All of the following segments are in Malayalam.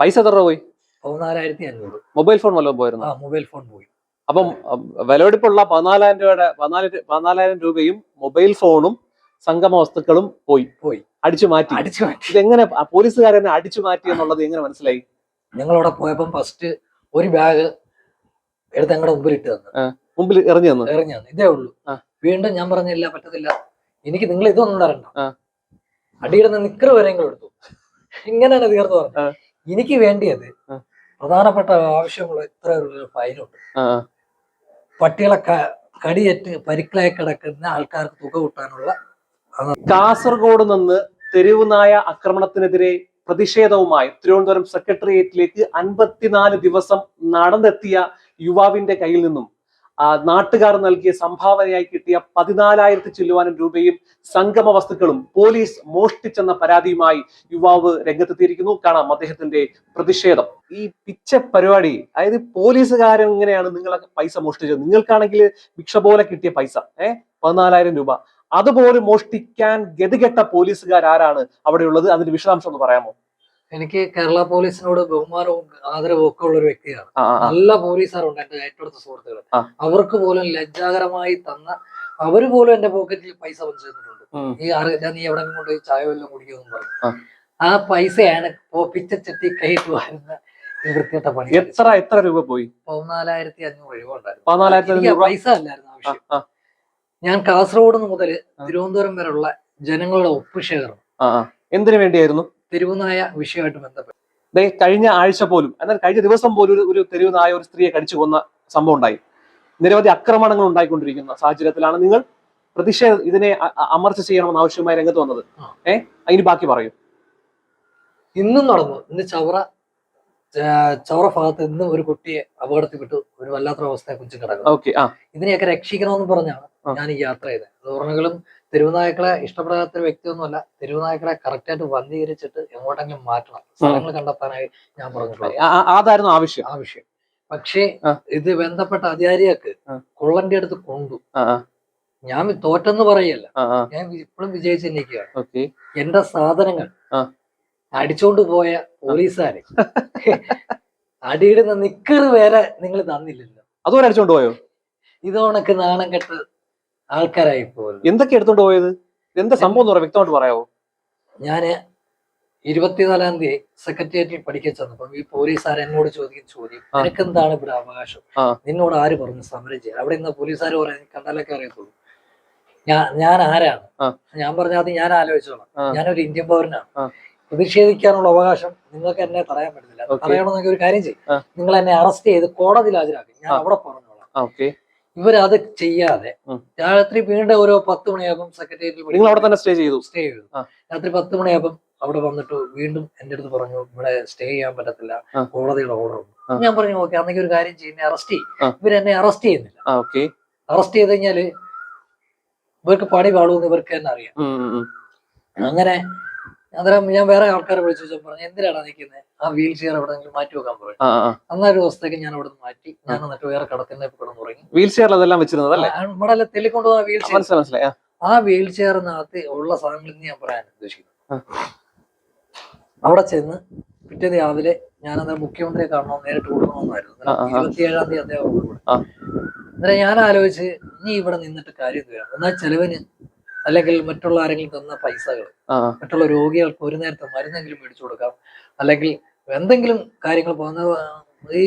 പൈസ എത്ര രൂപ പോയി? പതിനാലായിരത്തി അഞ്ഞൂറ് മൊബൈൽ ഫോൺ വല്ലതും പോയിരുന്നു? ആ മൊബൈൽ ഫോൺ പോയി. അപ്പം വിലവെടുപ്പുള്ള പതിനാലായിരം രൂപയുടെ പതിനാല് പതിനാലായിരം രൂപയും മൊബൈൽ ഫോണും സംഗമ വസ്തുക്കളും പോയി. പോയി. അടിച്ചു മാറ്റി. അടിച്ചു മാറ്റി. ഇതെങ്ങനെ പോലീസുകാരെ പോലീസുകാരനെ അടിച്ചു മാറ്റി എന്നുള്ളത് എങ്ങനെ മനസ്സിലായി? ഞങ്ങളവിടെ പോയപ്പം ഫസ്റ്റ് ഒരു ബാഗ് എടുത്ത് ഞങ്ങളുടെ മുമ്പിൽ ഇട്ട് തന്നു മുമ്പിൽ ഇറങ്ങി തന്നു. എറിഞ്ഞു തന്നു. ഇതേ ഉള്ളൂ. വീണ്ടും ഞാൻ പറഞ്ഞില്ല പറ്റത്തില്ല. എനിക്ക് നിങ്ങൾ ഇതൊന്നും തരണ്ട. അടിയിടുന്ന നിക്കറ് വരെയെങ്കിലും എടുത്തു. ഇങ്ങനെയാണ് തീർന്നു. പറഞ്ഞത്. എനിക്ക് വേണ്ടിയത് പ്രധാനപ്പെട്ട ആവശ്യമുള്ള ഇത്ര ആ. പട്ടികളെ കടിയേറ്റ് പരിക്കലായി കിടക്കുന്ന ആൾക്കാർക്ക് തുക കൂട്ടാനുള്ള കാസർഗോഡ് നിന്ന് തെരുവുനായ ആക്രമണത്തിനെതിരെ പ്രതിഷേധവുമായി തിരുവനന്തപുരം സെക്രട്ടേറിയറ്റിലേക്ക് അൻപത്തിനാല് ദിവസം നടന്നെത്തിയ യുവാവിന്റെ കയ്യിൽ നിന്നും നാട്ടുകാർ നൽകിയ സംഭാവനയായി കിട്ടിയ പതിനാലായിരത്തി ചില്ലുവാനും രൂപയും സംഗമ വസ്തുക്കളും പോലീസ് മോഷ്ടിച്ചെന്ന പരാതിയുമായി യുവാവ് രംഗത്തെത്തിയിരിക്കുന്നു. കാണാം അദ്ദേഹത്തിന്റെ പ്രതിഷേധം. ഈ പിച്ച പരിപാടി അതായത് പോലീസുകാരൻ ഇങ്ങനെയാണ് നിങ്ങളൊക്കെ പൈസ മോഷ്ടിച്ചത്? നിങ്ങൾക്കാണെങ്കിൽ ഭിക്ഷ പോലെ കിട്ടിയ പൈസ ഏഹ് പതിനാലായിരം രൂപ. അതുപോലെ മോഷ്ടിക്കാൻ ഗതികെട്ട പോലീസുകാർ ആരാണ് അവിടെയുള്ളത്? അതിന്റെ വിശദാംശം ഒന്ന് പറയാമോ? എനിക്ക് കേരള പോലീസിനോട് ബഹുമാനവും ആദരവും ഒക്കെ ഉള്ള ഒരു വ്യക്തിയാണ്. നല്ല പോലീസുകാരുണ്ട് എന്റെ ഏറ്റവും അടുത്ത സുഹൃത്തുക്കൾ അവർക്ക് പോലും ലജ്ജാകരമായി തന്ന അവർ പോലും എന്റെ പോക്കറ്റിൽ പൈസ ചേർന്നിട്ടുണ്ട് ഈ അറി ഞാൻ നീ എവിടെ കൊണ്ട് ചായ വല്ലതും കുടിക്കുമെന്ന് പറഞ്ഞു. ആ. പൈസയാണ് ഇപ്പോ പിച്ചച്ചട്ടി കൈയിട്ട് വരുന്ന പണി. എത്ര എത്ര രൂപ പോയി? പതിനാലായിരത്തി അഞ്ഞൂറ് രൂപ ഉണ്ടായിരുന്നു. എനിക്ക് പൈസ അല്ലായിരുന്നു ആവശ്യം. ഞാൻ കാസർഗോഡ് മുതൽ. തിരുവനന്തപുരം വരെയുള്ള ജനങ്ങളുടെ ഒപ്പ് ശേഖരണം. എന്തിനു വേണ്ടിയായിരുന്നു? തെരുവുനായ വിഷയമായിട്ട് ബന്ധപ്പെട്ട്. കഴിഞ്ഞ ആഴ്ച പോലും എന്നാൽ കഴിഞ്ഞ ദിവസം പോലും ഒരു ഒരു തെരുവ് ഒരു സ്ത്രീയെ കടിച്ചു കൊന്ന സംഭവം ഉണ്ടായി. നിരവധി ആക്രമണങ്ങൾ ഉണ്ടായിക്കൊണ്ടിരിക്കുന്ന സാഹചര്യത്തിലാണ് നിങ്ങൾ പ്രതിഷേധ ഇതിനെ അമർച്ച ചെയ്യണമെന്ന് ആവശ്യമായി രംഗത്ത് വന്നത്. ആ. ഏ? അതിന് ബാക്കി പറയൂ. ഇന്നും നടന്നു. ഇന്ന് ചവറ ചവറ ഭാഗത്ത് ഇന്നും ഒരു കുട്ടിയെ അപകടത്തിൽപ്പെട്ടു. ഒരു വല്ലാത്ത അവസ്ഥയെ കുറിച്ച് കിടക്കുന്നു. ഇതിനെയൊക്കെ രക്ഷിക്കണമെന്ന് പറഞ്ഞാണ്. ഞാൻ ഈ യാത്ര ചെയ്തത്. ഓർമ്മകളും തെരുവുനായ്ക്കളെ ഇഷ്ടപ്പെടാത്ത വ്യക്തിയൊന്നുമല്ല. തെരുവുനായ്ക്കളെ കറക്റ്റായിട്ട് വന്ധീകരിച്ചിട്ട് എങ്ങോട്ടെങ്കിലും മാറ്റണം. സ്ഥലങ്ങൾ കണ്ടെത്താനായി ഞാൻ പറഞ്ഞിട്ടുള്ളത്. അതായിരുന്നു ആവശ്യം ആവശ്യം പക്ഷേ ഇത് ബന്ധപ്പെട്ട അധികാരിയൊക്കെ. കൊള്ളന്റെ അടുത്ത് കൊണ്ടു. ഞാൻ തോറ്റെന്ന് പറയല്ല. ഞാൻ ഇപ്പോഴും വിജയിച്ച് നിൽക്കുകയാണ്. എന്റെ സാധനങ്ങൾ. അടിച്ചോണ്ട് പോയ പോലീസുകാരെ അടിയിടുന്ന നിക്കറ് വേറെ നിങ്ങൾ തന്നില്ലല്ലോ. അതുപോലെ അടിച്ചോണ്ട് പോയോ? ഇതോണക്ക് നാണം കെട്ട് ആൾക്കാരായി പോകുന്നു. എന്തൊക്കെ എടുത്തോണ്ട് പോയത്? എന്താ സംഭവം എന്ന് പറയാം വ്യക്തമായിട്ട് പറയാവോ? ഞാൻ ഇരുപത്തിനാലാം തീയതി സെക്രട്ടേറിയറ്റിൽ പഠിക്കാൻ ചെന്നപ്പം ഈ പോലീസുകാർ എന്നോട് ചോദിക്കും ചോദ്യം എനിക്ക് നിനക്ക് എന്താണ് ഇവിടെ അവകാശം? നിന്നോട് ആര് പറഞ്ഞു സമരം ചെയ്യാൻ? അവിടെ ഇന്ന് പോലീസുകാർ പറയാൻ കണ്ടാലൊക്കെ അറിയത്തുള്ളൂ. ഞാൻ ഞാൻ ആരാണ്? ഞാൻ പറഞ്ഞ അത് ഞാൻ ആലോചിച്ചോളാം. ഞാനൊരു ഇന്ത്യൻ പൗരനാണ്. പ്രതിഷേധിക്കാനുള്ള അവകാശം നിങ്ങൾക്ക് എന്നെ തടയാൻ പറ്റുന്നില്ല തടയണമെന്നൊക്കെ തടയണമെന്നെങ്കിൽ ഒരു കാര്യം ചെയ്യും. നിങ്ങൾ എന്നെ അറസ്റ്റ് ചെയ്ത് കോടതിയിൽ ഹാജരാക്കി. ഞാൻ. അവിടെ പറഞ്ഞോളാം. ഇവരത് ചെയ്യാതെ രാത്രി വീണ്ടും ഓരോ പത്ത് മണിയാകുമ്പോൾ സെക്രട്ടേറിയറ്റിൽ നിങ്ങൾ അവിടെ തന്നെ സ്റ്റേ ചെയ്തു? സ്റ്റേ ചെയ്തു. രാത്രി പത്ത് മണിയാകും അവിടെ വന്നിട്ട് വീണ്ടും എന്റെ അടുത്ത് പറഞ്ഞു ഇവിടെ സ്റ്റേ ചെയ്യാൻ പറ്റത്തില്ല. കോടതിയുടെ ഓർഡർ ഉണ്ട്. ഞാൻ പറഞ്ഞു ഓക്കെ അന്നെങ്കിൽ ഒരു കാര്യം ചെയ്യുന്ന അറസ്റ്റ് ചെയ്യും. ഇവരെന്നെ അറസ്റ്റ് ചെയ്യുന്നില്ല. അറസ്റ്റ് ചെയ്ത് കഴിഞ്ഞാൽ ഇവർക്ക് പണി പാടുമെന്ന് ഇവർക്ക് തന്നെ അറിയാം. അങ്ങനെ അന്നേരം ഞാൻ വേറെ ആൾക്കാരെ വിളിച്ചു ചോദിച്ചു പറഞ്ഞു എന്തിനാണ് നിൽക്കുന്നത് ആ വീൽ ചെയർ എവിടെ മാറ്റി വെക്കാൻ പറഞ്ഞു ആ ഒരു അന്നൊരു ദിവസത്തേക്ക് ഞാൻ അവിടെ നിന്ന് മാറ്റി ഞാൻ എന്നിട്ട് വേറെ കടത്തിന്റെ കിടന്നു തുടങ്ങി വീൽ ചെയറിൽ അതെല്ലാം വെച്ചിരുന്നത് അല്ലേ? നമ്മുടെ അല്ല തെല്ലിക്കൊണ്ട് വീൽ ചെയർ. മനസ്സിലായി ആ, വീൽ ചെയറിനകത്ത് ഉള്ള സാധനങ്ങൾ ഞാൻ പറയാൻ ഉദ്ദേശിക്കുന്നു. അവിടെ ചെന്ന് പിറ്റേ രാവിലെ ഞാൻ അന്നേരം മുഖ്യമന്ത്രിയെ കാണണം നേരിട്ട് കൊടുക്കണമെന്നായിരുന്നു. ഇരുപത്തിയേഴാം തീയതി അദ്ദേഹം. അന്നേരം ഞാൻ ആലോചിച്ച് നീ ഇവിടെ നിന്നിട്ട് കാര്യം എന്നാൽ ചെലവിന് അല്ലെങ്കിൽ മറ്റുള്ള ആരെങ്കിലും തന്ന പൈസകൾ. മറ്റുള്ള രോഗികൾക്ക് ഒരു നേരത്തെ മരുന്നെങ്കിലും മേടിച്ചു കൊടുക്കാം. അല്ലെങ്കിൽ എന്തെങ്കിലും കാര്യങ്ങൾ പോകുന്ന ഈ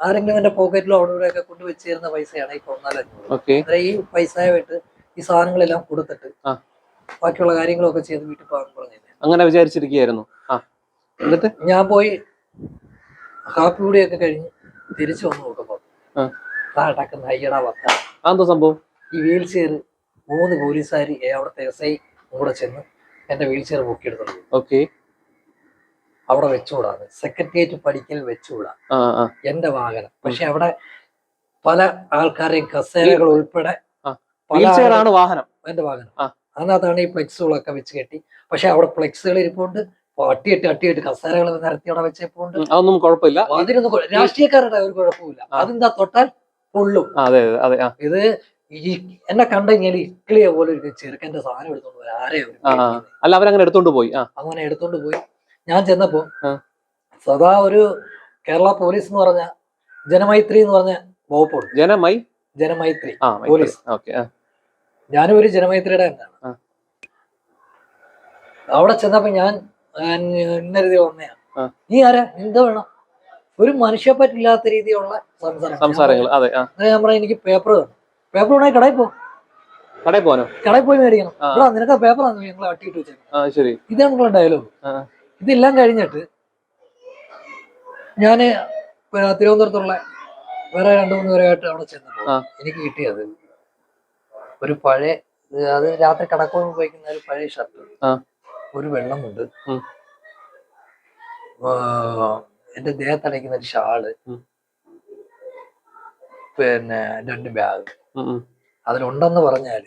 ആരെങ്കിലും എന്റെ പോക്കറ്റിലോ അവിടെ ഇവിടെയൊക്കെ കൊണ്ട് വെച്ച് തരുന്ന പൈസയാണ് ഈ പതിനാലഞ്ഞൂറ് ഈ പൈസയായിട്ട് ഈ സാധനങ്ങളെല്ലാം കൊടുത്തിട്ട് ബാക്കിയുള്ള കാര്യങ്ങളൊക്കെ ചെയ്ത് വീട്ടിൽ പോകാൻ പറഞ്ഞു അങ്ങനെ വിചാരിച്ചിരിക്കുകയായിരുന്നു. എന്നിട്ട്? ഞാൻ പോയി കാപ്പി കൂടിയൊക്കെ കഴിഞ്ഞ് തിരിച്ചു വന്ന് നോക്കുമ്പോ. അയ്യടാ വത്ത അതെന്താ സംഭവം? ഈ വീൽ ചെയർ മൂന്ന് പോലീസുകാർ അവിടുത്തെ എസ് ഐ കൂടെ ചെന്ന് എന്റെ വീൽ ചെയർ ബുക്ക് പോയി. ഓക്കെ അവിടെ വെച്ചുകൂടാന്ന്. സെക്രട്ടേറിയറ്റ് പഠിക്കൽ വെച്ചുകൂടാ. എന്റെ വാഹനം. പക്ഷെ അവിടെ പല ആൾക്കാരെയും കസേരകൾ ഉൾപ്പെടെ ആണ് വാഹനം. എന്റെ വാഹനം. അതിനകത്താണ് ഈ ഫ്ലെക്സുകളൊക്കെ വെച്ച് കെട്ടി. പക്ഷെ അവിടെ ഫ്ലെക്സുകൾ ഇരിപ്പുണ്ട്. അട്ടിയിട്ട് അട്ടിയിട്ട് കസേരകൾ നിരത്തി അവിടെ വെച്ചപ്പോണ്ട്. അതൊന്നും കുഴപ്പമില്ല. അതിനൊന്നും രാഷ്ട്രീയക്കാരുടെ ഒരു കുഴപ്പമില്ല അതെന്താ തൊട്ടാൽ പൊള്ളും. ഇത് ഈ എന്നെ കണ്ടു കഴിഞ്ഞാൽ ഇക്ലിയെ പോലെ ഒരു ചെറുക്കന്റെ സാധനം എടുത്തോണ്ട് പോയി ആരെയും. അല്ല അവരങ്ങനെ എടുത്തോണ്ട് പോയി. അങ്ങനെ എടുത്തോണ്ട് പോയി. ഞാൻ ചെന്നപ്പോ സദാ ഒരു കേരള പോലീസ് എന്ന് പറഞ്ഞ ജനമൈത്രി എന്ന് പറഞ്ഞ വകുപ്പുണ്ട്. ജനമൈ ജനമൈത്രി പോലീസ്. ഞാനും ഒരു ജനമൈത്രിയുടെ അവിടെ ചെന്നപ്പോ ഞാൻ ഇന്നരുതി ഇന്ന വന്നയാ. നീ ആരാ? എന്താ വേണം? ഒരു മനുഷ്യ പറ്റില്ലാത്ത രീതിയിലുള്ള സംസാരം സംസാരങ്ങൾ അതെ ഞാൻ പറയാം എനിക്ക് പേപ്പർ വേണം പേപ്പർ വേണമെങ്കിൽ കടയിൽ പോ. കടയിൽ പോകാനോ കടയിൽ പോയി മേടിക്കണം. ഇവിടെ നിനക്ക് പേപ്പർ ഞങ്ങൾ അട്ടിയിട്ട് വെച്ചത് ശരി. ഇതാണ് ഡയലോഗ് ആ. ഇതെല്ലാം കഴിഞ്ഞിട്ട് ഞാൻ പിന്നെ തിരുവനന്തപുരത്തുള്ള വേറെ രണ്ടു മൂന്ന് പേരായിട്ട് അവിടെ ചെന്നപ്പോൾ. എനിക്ക് കിട്ടിയത് ഒരു പഴയ അത് രാത്രി കടക്കോളം ഉപയോഗിക്കുന്ന ഒരു പഴയ ഷർട്ട് ഒരു വെള്ളമുണ്ട്. എന്റെ ദേഹത്തടയ്ക്കുന്ന ഒരു ഷാൾ. പിന്നെ രണ്ട് ബാഗ്. അതിലുണ്ടെന്ന് പറഞ്ഞാൽ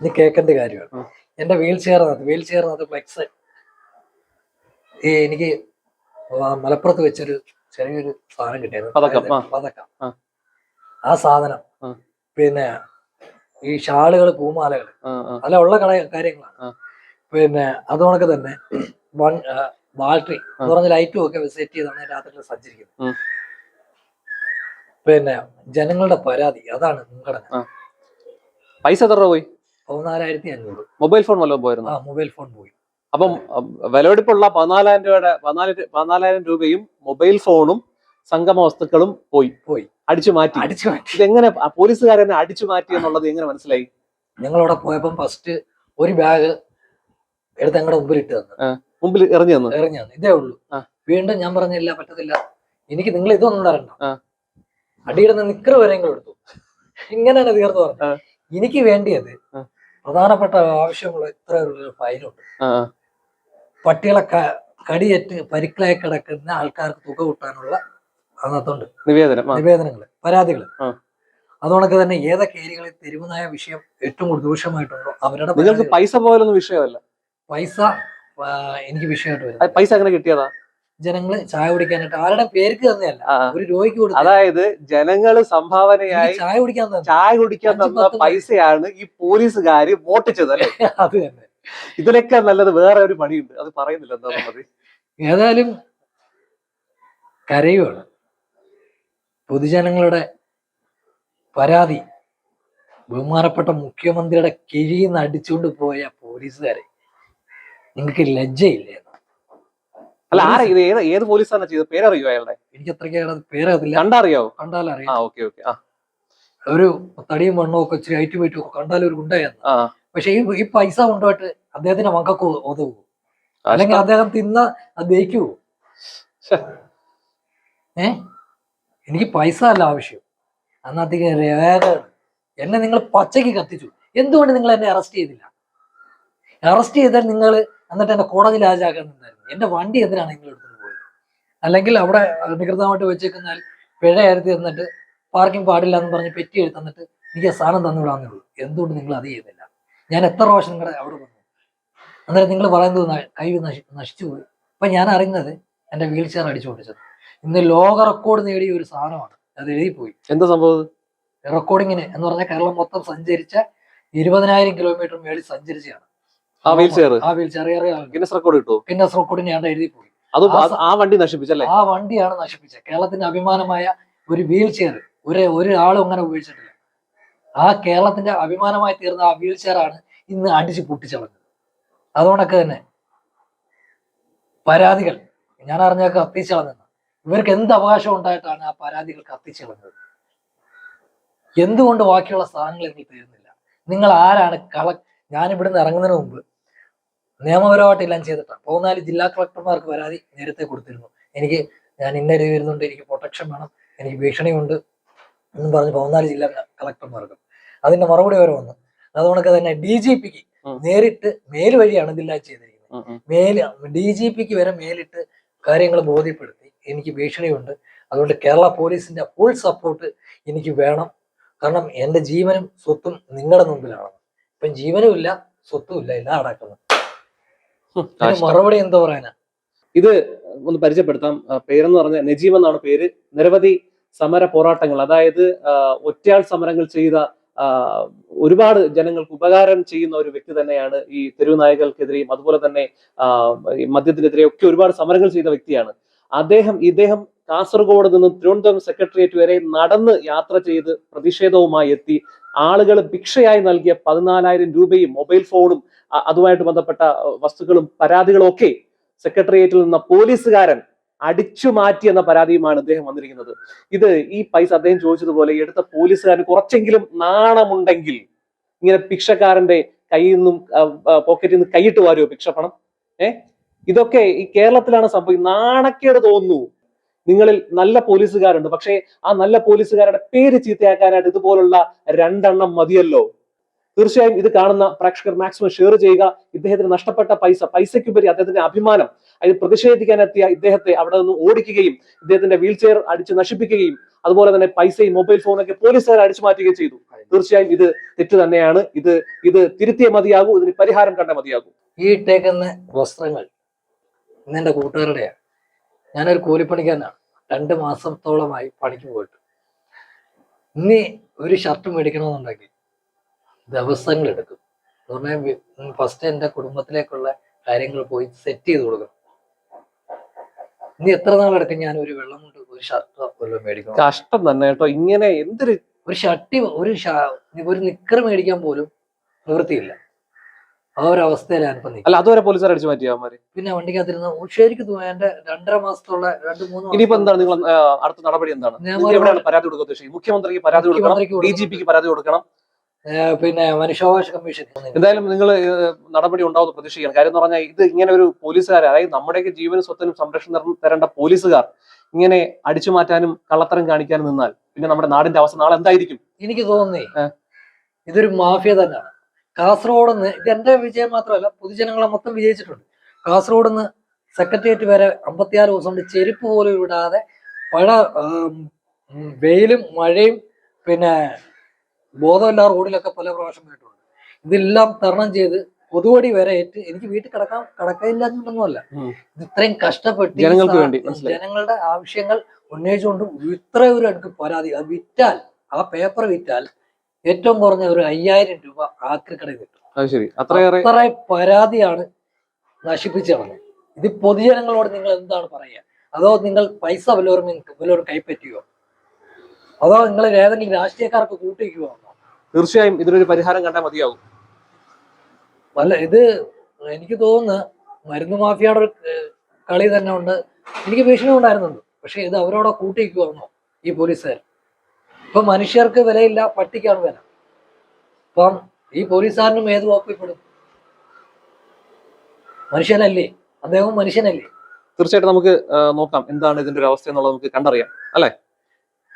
ഇത് കേൾക്കേണ്ട കാര്യമാണ്. എന്റെ എന്റെ വീൽ ചെയറിനകത്ത് വീൽ ചെയറിനകത്ത് ഫ്ലെക്സ് ഈ എനിക്ക് മലപ്പുറത്ത് വെച്ചൊരു ചെറിയൊരു സാധനം കിട്ടിയായിരുന്നു. പതക്കം, ആ. സാധനം. പിന്നെ ഈ ഷാളുകൾ പൂമാലകൾ. അല്ല ഉള്ള കട കാര്യങ്ങളാണ്. പിന്നെ അതുകൊണ്ടൊക്കെ തന്നെ വൺ ബാറ്ററി. എന്ന് പറഞ്ഞ ലൈറ്റും ഒക്കെ സെറ്റ് ചെയ്താണ് രാത്രി സഞ്ചരിക്കുന്നത്. പിന്നെ ജനങ്ങളുടെ പരാതി അതാണ് മുൻഗണന പൈസ എത്ര പോയി? പതിനാലായിരത്തി അഞ്ഞൂറ് മൊബൈൽ ഫോൺ വല്ലതും പോയിരുന്നു? ആ മൊബൈൽ ഫോൺ പോയി. അപ്പം വിലവെടുപ്പുള്ള പതിനാലായിരം രൂപയുടെ പതിനാല് പതിനാലായിരം രൂപയും മൊബൈൽ ഫോണും സംഗമ വസ്തുക്കളും പോയി. പോയി. അടിച്ചു മാറ്റി. അടിച്ചു മാറ്റി. ഇതെങ്ങനെ പോലീസുകാരനെ അടിച്ചു മാറ്റി എന്നുള്ളത് എങ്ങനെ മനസ്സിലായി? ഞങ്ങളവിടെ പോയപ്പം ഫസ്റ്റ് ഒരു ബാഗ് എടുത്ത് ഞങ്ങളുടെ മുമ്പിൽ ഇട്ട് തന്നു മുമ്പിൽ എറിഞ്ഞു തന്നു. എറിഞ്ഞു തന്നു. ഇതേ ഉള്ളൂ. വീണ്ടും ഞാൻ പറഞ്ഞില്ല പറ്റത്തില്ല. എനിക്ക് നിങ്ങൾ ഇതൊന്നും തരണ്ട. അടിയിടുന്ന നിക്കറ് വരെയെങ്കിലും എടുത്തു. ഇങ്ങനെയാണ് തീർത്തു. പറഞ്ഞത്. എനിക്ക് വേണ്ടിയത്. പ്രധാനപ്പെട്ട ആവശ്യമുള്ള ഇത്ര ഒരു ആ. പട്ടികളെ കടിയേറ്റ് പരിക്കലായി കിടക്കുന്ന ആൾക്കാർക്ക് തുക കൂട്ടാനുള്ള അന്നത്തുണ്ട്. നിവേദനം പരാതികൾ. നിവേദനങ്ങൾ പരാതികൾ. അതുകൊണ്ടൊക്കെ തന്നെ ഏതൊക്കെ ഏരിയകളിൽ തെരുവുനായ വിഷയം ഏറ്റവും കൂടുതൽ രൂക്ഷമായിട്ടുണ്ടോ അവരുടെ നിങ്ങൾക്ക് പൈസ പോലൊന്നും വിഷയമല്ല. പൈസ എനിക്ക് വിഷയമായിട്ട് വരും പൈസ അങ്ങനെ കിട്ടിയതാ? ജനങ്ങൾ ചായ കുടിക്കാനായിട്ട് ആരുടെ പേർക്ക് തന്നെയല്ല ഒരു രോഗിക്ക് കൊടുത്തു അതായത് ജനങ്ങൾ സംഭാവനയായി ചായ കുടിക്കാൻ ചായ കുടിക്കാൻ തന്ന പൈസയാണ് ഈ പോലീസുകാര് വോട്ടിച്ചത് അല്ലെ? അത് തന്നെ. ഇതിനൊക്കെ നല്ലത് വേറെ ഒരു പണിയുണ്ട്. അത് പറയുന്നില്ല എന്താ മതി ഏതായാലും കരയുവാണ്. പൊതുജനങ്ങളുടെ പരാതി ബഹുമാനപ്പെട്ട മുഖ്യമന്ത്രിയുടെ കിഴിയിൽ നിന്ന് അടിച്ചുകൊണ്ട് പോയ പോലീസുകാരെ നിങ്ങൾക്ക് ലജ്ജയില്ലേ? അല്ല ആരാ ഇത്? ഏത് ഏത് പോലീസാണ് ചെയ്തത്? പേരറിയോ അയാളുടെ? എനിക്ക് അത്രയ്ക്ക് പേരറിയില്ല കണ്ടറിയാവോ ആ കണ്ടാലറിയാം ഓക്കെ ഓക്കെ. ആ. ഒരു തടിയും മണ്ണും ഒക്കെ ഇച്ചിരി ഹൈറ്റ് വെയിറ്റും ഒക്കെ കണ്ടാലും ഒരു ഗുണ്ടായിരുന്നു പക്ഷെ ഈ ഈ പൈസ കൊണ്ടുപോയിട്ട് അദ്ദേഹത്തിന്റെ മക്കൾക്ക് ഒതുവൂ അല്ലെങ്കിൽ അദ്ദേഹം തിന്ന അത് ദഹിക്കുവോ. ഏ? എനിക്ക് പൈസ അല്ല ആവശ്യം. അന്നത്തേക്ക് രേഖകൾ എന്നെ നിങ്ങൾ പച്ചയ്ക്ക് കത്തിച്ചു. എന്തുകൊണ്ട് നിങ്ങൾ എന്നെ അറസ്റ്റ് ചെയ്തില്ല? അറസ്റ്റ് ചെയ്താൽ നിങ്ങൾ എന്നിട്ട് എന്നെ കോടതിയിൽ ഹാജരാക്കാൻ നിന്നായിരുന്നു. എന്റെ വണ്ടി എന്തിനാണ് നിങ്ങൾ എടുത്തുകൊണ്ട് പോയത്? അല്ലെങ്കിൽ അവിടെ അധികൃതമായിട്ട് വെച്ചേക്കുന്നാൽ പിഴ അരുത്തി തന്നിട്ട് പാർക്കിംഗ് പാടില്ല എന്ന് പറഞ്ഞ് പെറ്റി എഴുതി തന്നിട്ട് എനിക്ക് ആ സാധനം തന്നുവിടാന്നേ ഉള്ളൂ. എന്തുകൊണ്ട് നിങ്ങൾ അത് ചെയ്യുന്നില്ല ഞാൻ എത്ര പ്രാവശ്യം നിങ്ങളുടെ അവിടെ വന്നു. അന്നേരം നിങ്ങൾ പറയുന്നത് കൈ നശി നശിച്ചു പോയി. അപ്പൊ ഞാൻ അറിയുന്നത് എന്റെ വീൽ ചെയർ അടിച്ചു പൊട്ടിച്ചത്. ഇന്ന് ലോക റെക്കോർഡ് നേടിയ ഒരു സാധനമാണ്. അത് എഴുതി പോയി. എന്താ സംഭവം റെക്കോർഡിങ്ങിന് എന്ന് പറഞ്ഞാൽ കേരളം മൊത്തം സഞ്ചരിച്ച ഇരുപതിനായിരം കിലോമീറ്റർ മേളിൽ സഞ്ചരിച്ചാണ് ആ വീൽ ചെയർ ആ വീൽ ഗിന്നസ് റെക്കോർഡ് കിട്ടുമോ ഗിന്നസ് റെക്കോർഡിന് ഞാൻ എഴുതിപ്പോയി. അത് ആ ആ- ആ വണ്ടി നശിപ്പിച്ചല്ലേ ആ വണ്ടിയാണ് നശിപ്പിച്ചത്. കേരളത്തിന്റെ അഭിമാനമായ ഒരു വീൽ ചെയർ ഒരു ഒരാളും അങ്ങനെ ഉപയോഗിച്ചിട്ടില്ല. ആ കേരളത്തിന്റെ അഭിമാനമായി തീർന്ന ആ വീൽ ചെയർ ആണ് ഇന്ന് അടിച്ച് പൊട്ടിച്ചളഞ്ഞത് അതുകൊണ്ടൊക്കെ തന്നെ പരാതികൾ ഞാൻ അറിഞ്ഞ കത്തിച്ചളഞ്ഞത് ഇവർക്ക് എന്ത് അവകാശം ഉണ്ടായിട്ടാണ് ആ പരാതികൾ കത്തിച്ചളഞ്ഞത് എന്തുകൊണ്ട് ബാക്കിയുള്ള സാധനങ്ങൾ നിങ്ങൾ തരുന്നില്ല? നിങ്ങൾ ആരാണ് കള ഞാൻ ഇവിടുന്ന് ഇറങ്ങുന്നതിന് മുമ്പ് നിയമപരമായിട്ട് എല്ലാം ചെയ്തിട്ടാണ് പതിനാല് ജില്ലാ കളക്ടർമാർക്ക് പരാതി നേരത്തെ കൊടുത്തിരുന്നു. എനിക്ക് ഞാൻ ഇന്ന രീതി വരുന്നുണ്ട് എനിക്ക് പ്രൊട്ടക്ഷൻ വേണം എനിക്ക് ഭീഷണിയുണ്ട് എന്നും പറഞ്ഞ് പതിനാല് ജില്ലാ കളക്ടർമാർക്ക്. അതിന്റെ മറുപടി വരെ വന്നു. അതുകൊണ്ടൊക്കെ തന്നെ ഡി ജി പിക്ക് നേരിട്ട് മേൽ വഴിയാണ് ഇതെല്ലാം ചെയ്തിരിക്കുന്നത്. മേൽ ഡി ജി പിക്ക് വരെ മേലിട്ട് കാര്യങ്ങൾ ബോധ്യപ്പെടുത്തി എനിക്ക് ഭീഷണിയുണ്ട്. അതുകൊണ്ട് കേരള പോലീസിന്റെ ഫുൾ സപ്പോർട്ട് എനിക്ക് വേണം. കാരണം എന്റെ ജീവനും സ്വത്തും നിങ്ങളുടെ മുമ്പിലാണ്. ഇപ്പം ജീവനും ഇല്ല സ്വത്തും ഇല്ല എല്ലാം അടക്കുന്നത്. മറുപടി എന്താ പറയാനാ? ഇത് ഒന്ന് പരിചയപ്പെടുത്താം. പേരെന്ന് പറഞ്ഞ നജീബ് എന്നാണ് പേര്. നിരവധി സമര പോരാട്ടങ്ങൾ അതായത് ഒറ്റയാൾ സമരങ്ങൾ ചെയ്ത ഒരുപാട് ജനങ്ങൾക്ക് ഉപകാരം ചെയ്യുന്ന ഒരു വ്യക്തി തന്നെയാണ് ഈ തെരുവ് നായകൾക്കെതിരെയും അതുപോലെ തന്നെ ആ, ഈ മദ്യത്തിനെതിരെ ഒക്കെ ഒരുപാട് സമരങ്ങൾ ചെയ്ത വ്യക്തിയാണ്. അദ്ദേഹം ഇദ്ദേഹം കാസർഗോഡ് നിന്നും തിരുവനന്തപുരം സെക്രട്ടേറിയറ്റ് വരെ നടന്ന് യാത്ര ചെയ്ത് പ്രതിഷേധവുമായി എത്തി. ആളുകൾ ഭിക്ഷയായി നൽകിയ പതിനാലായിരം രൂപയും മൊബൈൽ ഫോണും അതുമായിട്ട് ബന്ധപ്പെട്ട വസ്തുക്കളും പരാതികളും ഒക്കെ സെക്രട്ടേറിയറ്റിൽ നിന്ന പോലീസുകാരൻ അടിച്ചു മാറ്റി എന്ന പരാതിയുമാണ് അദ്ദേഹം വന്നിരിക്കുന്നത്. ഇത് ഈ പൈസ അദ്ദേഹം ചോദിച്ചതുപോലെ എടുത്ത പോലീസുകാരന് കുറച്ചെങ്കിലും നാണമുണ്ടെങ്കിൽ ഇങ്ങനെ ഭിക്ഷക്കാരന്റെ കയ്യിൽ നിന്നും പോക്കറ്റിൽ നിന്ന് കൈയിട്ട് വാരുമോ ഭിക്ഷപ്പണം? ഏ? ഇതൊക്കെ ഈ കേരളത്തിലാണ് സംഭവിക്കുന്നത് നാണക്കേട് തോന്നുന്നു. നിങ്ങളിൽ നല്ല പോലീസുകാരുണ്ട്. പക്ഷേ ആ നല്ല പോലീസുകാരുടെ പേര് ചീത്തയാക്കാനായിട്ട് ഇതുപോലുള്ള രണ്ടെണ്ണം മതിയല്ലോ. തീർച്ചയായും ഇത് കാണുന്ന പ്രേക്ഷകർ മാക്സിമം ഷെയർ ചെയ്യുക. ഇദ്ദേഹത്തിന് നഷ്ടപ്പെട്ട പൈസ പൈസയ്ക്കുപരി അദ്ദേഹത്തിന്റെ അഭിമാനം അതിൽ പ്രതിഷേധിക്കാനെത്തിയ ഇദ്ദേഹത്തെ അവിടെ നിന്ന് ഓടിക്കുകയും ഇദ്ദേഹത്തിന്റെ വീൽ ചെയർ അടിച്ച് നശിപ്പിക്കുകയും അതുപോലെ തന്നെ പൈസയും മൊബൈൽ ഫോണൊക്കെ പോലീസുകാർ അടിച്ചു മാറ്റുകയും ചെയ്തു. തീർച്ചയായും ഇത് തെറ്റ് തന്നെയാണ്. ഇത് ഇത് തിരുത്തിയ മതിയാകൂ ഇതിന് പരിഹാരം കണ്ട മതിയാകൂ. ഈ ഇട്ടേക്കുന്ന വസ്ത്രങ്ങൾ ഇന്ന് എന്റെ കൂട്ടുകാരുടെയാണ്. ഞാനൊരു കൂലിപ്പണിക്കാരനാണ്. രണ്ട് മാസത്തോളമായി പണിക്ക് പോയിട്ട്. ഇനി ഒരു ഷർട്ട് മേടിക്കണമെന്നുണ്ടെങ്കിൽ ദിവസങ്ങൾ എടുക്കും എന്ന് പറഞ്ഞാൽ ഫസ്റ്റ് എന്റെ കുടുംബത്തിലേക്കുള്ള കാര്യങ്ങൾ പോയി സെറ്റ് ചെയ്ത് കൊടുക്കണം. ഇനി എത്ര നാളെടുക്കും ഞാൻ ഒരു വെള്ളം കൊണ്ട് ഒരു ഷർട്ട് വല്ലതും മേടിക്കണം കഷ്ടം തന്നെ കേട്ടോ. ഇങ്ങനെ എന്തൊരു ഒരു ഷർട്ടി ഒരു ഒരു നിക്കർ മേടിക്കാൻ പോലും നിവൃത്തിയില്ല. ആ ഒരു അവസ്ഥയിലാണ് ഇപ്പൊ അല്ല അതുവരെ പോലീസുകാർ അടിച്ചു മാറ്റിയ പിന്നെ വണ്ടിക്കകത്തിരുന്ന ശരിക്കും എന്റെ രണ്ടര മാസത്തുള്ള രണ്ട് മൂന്ന് ഇനിയിപ്പോ എന്താണ് നിങ്ങൾ അടുത്ത നടപടി എന്താണ്? എവിടെയാണ് പരാതി കൊടുക്കുക മുഖ്യമന്ത്രിക്ക് പരാതി കൊടുക്കണം. ഡി ജി പിക്ക് പരാതി കൊടുക്കണം പിന്നെ മനുഷ്യാവകാശ കമ്മീഷൻ എന്തായാലും നിങ്ങൾ നടപടി ഉണ്ടാവുമെന്ന് പ്രതീക്ഷിക്കണം കാര്യം എന്ന് പറഞ്ഞാൽ ഇത് ഇങ്ങനെ ഒരു പോലീസുകാർ അതായത് നമ്മുടെയൊക്കെ ജീവനും സ്വത്തിനും സംരക്ഷണം തര- തരേണ്ട പോലീസുകാർ ഇങ്ങനെ അടിച്ചു മാറ്റാനും കള്ളത്തരം കാണിക്കാനും നിന്നാൽ പിന്നെ നമ്മുടെ നാടിന്റെ അവസ്ഥ നാളെ എന്തായിരിക്കും? എനിക്ക് തോന്നുന്നേ ഇതൊരു മാഫിയ തന്നെയാണ്. കാസർഗോഡ് നിന്ന് ഇത് എന്റെ വിജയം മാത്രമല്ല പൊതുജനങ്ങളെ മൊത്തം വിജയിച്ചിട്ടുണ്ട്. കാസർഗോഡ് നിന്ന് സെക്രട്ടേറിയറ്റ് വരെ അമ്പത്തിയാറ് ദിവസം കൊണ്ട് ചെരുപ്പ് പോലും വിടാതെ പഴ വെയിലും മഴയും പിന്നെ ബോധമില്ലാ റോഡിലൊക്കെ പല പ്രാവശ്യം കേട്ടുണ്ട് ഇതെല്ലാം തരണം ചെയ്ത് പൊതുവടി വരെ ഏറ്റ് എനിക്ക് വീട്ടിൽ കിടക്കാൻ കിടക്കയില്ല എന്നുള്ളതല്ല ഇത് ഇത്രയും കഷ്ടപ്പെട്ട് ജനങ്ങൾക്ക് വേണ്ടി, ജനങ്ങളുടെ ആവശ്യങ്ങൾ ഉന്നയിച്ചുകൊണ്ട് ഇത്ര ഒരു അടുക്ക് പരാതി. അത് വിറ്റാൽ ആ പേപ്പർ വിറ്റാൽ ഏറ്റവും കുറഞ്ഞ ഒരു അയ്യായിരം രൂപ ആക്രിക്കടയിൽ കിട്ടും. അത്രയേറെ അത്ര പരാതിയാണ് നശിപ്പിച്ചു കളഞ്ഞത്. ഇത് പൊതുജനങ്ങളോട് നിങ്ങൾ എന്താണ് പറയുക? അതോ നിങ്ങൾ പൈസ വല്ലവരും നിങ്ങൾക്ക് വല്ലവരും കൈപ്പറ്റിയോ? അതോ നിങ്ങൾ ഏതെങ്കിലും രാഷ്ട്രീയക്കാർക്ക് കൂട്ടിക്കുവോ തീർച്ചയായും ഇതിനൊരു പരിഹാരം കണ്ടാൽ മതിയാവും. അല്ല ഇത് എനിക്ക് തോന്നുന്നു മരുന്ന് മാഫിയയുടെ ഒരു കളി തന്നെ ഉണ്ട്. എനിക്ക് ഭീഷണി ഉണ്ടായിരുന്നുണ്ട്. പക്ഷെ ഇത് അവരോടെ കൂട്ടിക്കുവാണോ ഈ പോലീസുകാർ ഇപ്പൊ മനുഷ്യർക്ക് വിലയില്ല പട്ടിക്കാണ് വില. അപ്പം ഈ പോലീസുകാരനും ഏത് വകുപ്പിൽപ്പെടും മനുഷ്യനല്ലേ? അദ്ദേഹം മനുഷ്യനല്ലേ? തീർച്ചയായിട്ടും നമുക്ക് നോക്കാം എന്താണ് ഇതിന്റെ ഒരു അവസ്ഥ എന്നുള്ളത് നമുക്ക് കണ്ടറിയാം. അല്ലെ?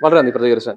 വളരെ നന്ദി പ്രതികരിച്ചാൻ